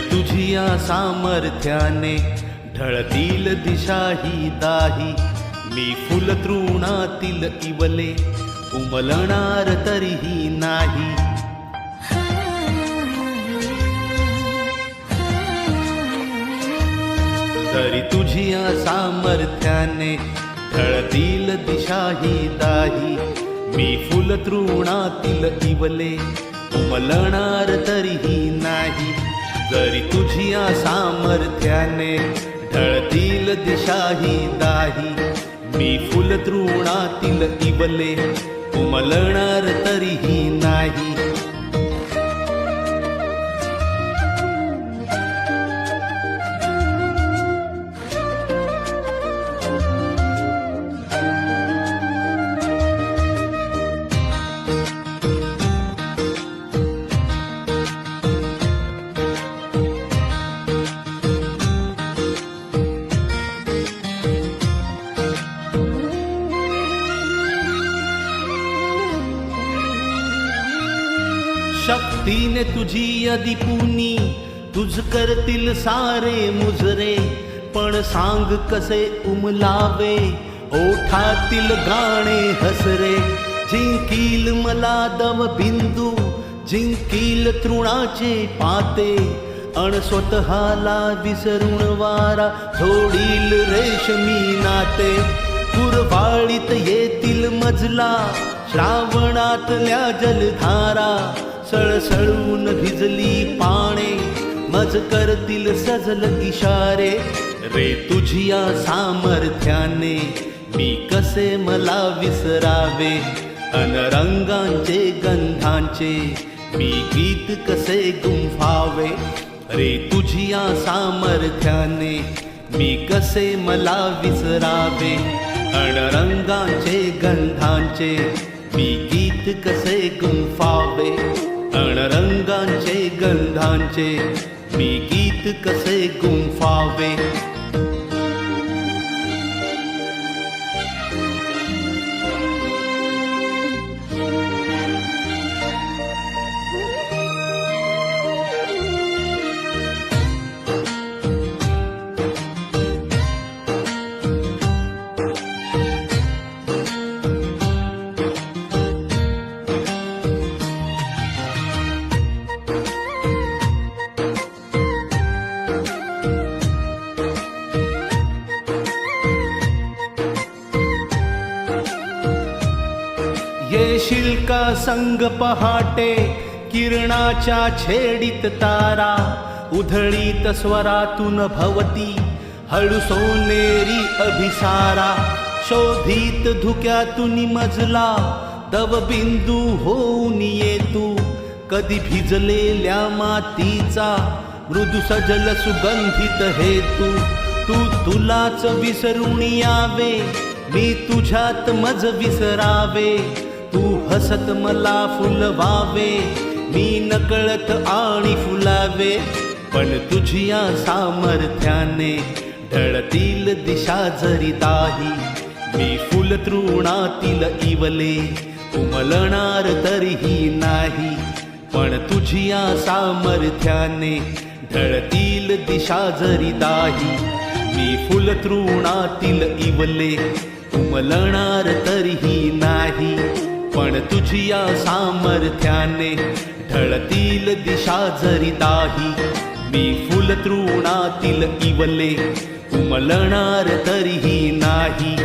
तुझिया सामर्थ्याने ढळतील दिशाही दाही. मी फुल तृणातील इवले उमलणार तरीही नाही. जरी तुझिया सामर्थ्याने ढळतील दिशाही दाही. मी फुल तृणातील इवले उमलणार तरीही नाही. तरी तुझिया सामर्थ्याने ढळतील दिशाही दाही. मी फुल तृणातील इवले उमलणार तरीही नाही. शक्तीने तुझी अधिपुनी पुनी तुझ करतील सारे मुजरे. पण सांग कसे उमलावे ओठातील गाणे हसरे. जिंकील मला दव बिंदू जिंकील तृणाचे पाते. अण स्वतःला विसरून वारा थोडील रेशमी नाते. कुरवाळीत येतील मजला श्रावणातल्या जलधारा सळसळून भिजली पाणे. मज करतील सजल इशारे. रे तुझिया सामर्थ्याने मी कसे मला विसरावे? अनरंगांचे गंधांचे मी गीत कसे गुंफावे? रे तुझिया सामर्थ्याने मी कसे मला विसरावे? अणरंगांचे गंधांचे मी गीत कसे गुंफावे अणरंगांचे गंधांचे मी गीत कसे गुंफावे? येशील का संग पहाटे किरणाच्या छेडीत तारा उधळीत स्वरातून भवती हळू सोनेरी अभिसारा शोधित धुक्यातून मजला दव बिंदू होऊन ये तू कधी भिजलेल्या मातीचा मृदू सजल सुगंधित हेतू तू तुलाच विसरून यावे मी तुझ्यात मज विसरावे तू हसत मला फुलवावे मी नकळत आणि फुलावे पण तुझिया सामर्थ्याने ढळतील दिशा जरी दाही मी फुल तृणातील इवले उमलणार तरीही नाही पण तुझिया सामर्थ्याने ढळतील दिशा जरी दाही मी फुल तृणातील इवले उमलणार तरीही नाही पण तुझिया सामर्थ्याने ढळतील दिशा जरी दाही मी फुल तृणातील इवले उमलणार तरीही नाही.